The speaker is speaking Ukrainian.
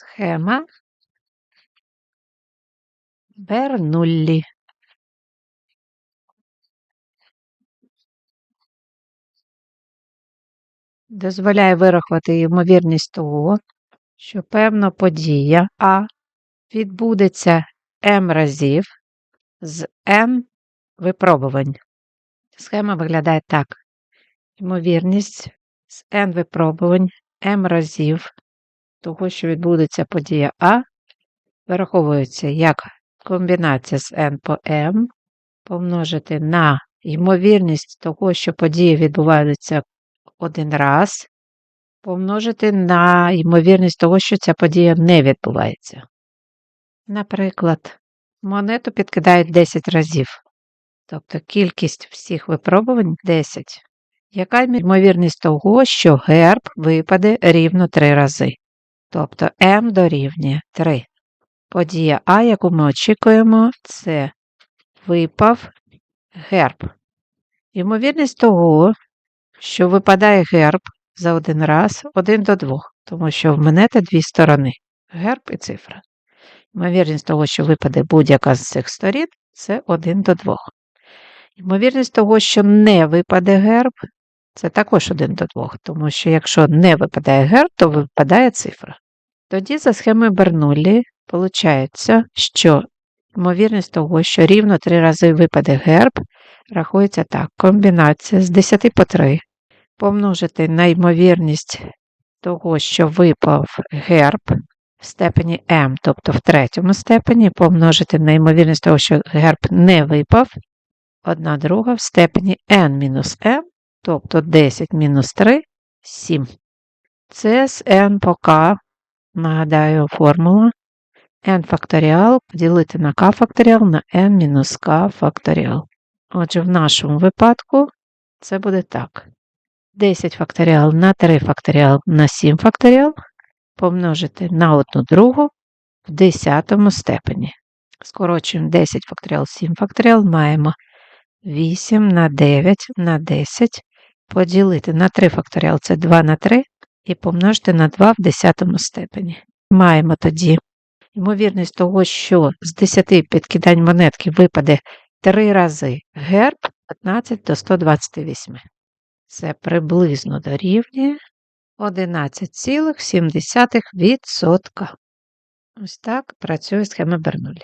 Схема Бернуллі. Дозволяє вирахувати ймовірність того, що певна подія А відбудеться m разів з n випробувань. Схема виглядає так. Ймовірність з n випробувань m разів того, що відбудеться подія А, вираховується як комбінація з n по m помножити на ймовірність того, що події відбуваються один раз, помножити на ймовірність того, що ця подія не відбувається. Наприклад, монету підкидають 10 разів, тобто кількість всіх випробувань 10. Яка ймовірність того, що герб випаде рівно 3 рази? Тобто m дорівнює 3. Подія А, яку ми очікуємо, це випав герб. Ймовірність того, що випадає герб за один раз 1 до 2, тому що в монети дві сторони герб і цифра. Ймовірність того, що випаде будь-яка з цих сторін, це 1 до 2. Ймовірність того, що не випаде герб, це також 1 до 2, тому що якщо не випадає герб, то випадає цифра. Тоді за схемою Бернуллі виходить, що ймовірність того, що рівно 3 рази випаде герб, рахується так: комбінація з 10 по 3 помножити на ймовірність того, що випав герб в степені m, тобто в третьому степені, помножити на ймовірність того, що герб не випав, одна друга в степені n-m, тобто 10 мінус 3 7. Це з n по k, нагадаю, формула n факторіал поділити на k факторіал на n мінус k факторіал. Отже, в нашому випадку це буде так. 10 факторіал на 3 факторіал на 7 факторіал помножити на 1 другу в 10 степені. Скорочуємо 10 факторіал 7 факторіал, маємо 8 на 9 на 10 поділити на 3 факторіал це 2 на 3 і помножити на 2 в 10 степені. Маємо тоді ймовірність того, що з 10 підкидань монетки випаде 3 рази герб 15 до 128. Це приблизно дорівнює 11,7%. Ось так працює схема Бернулі.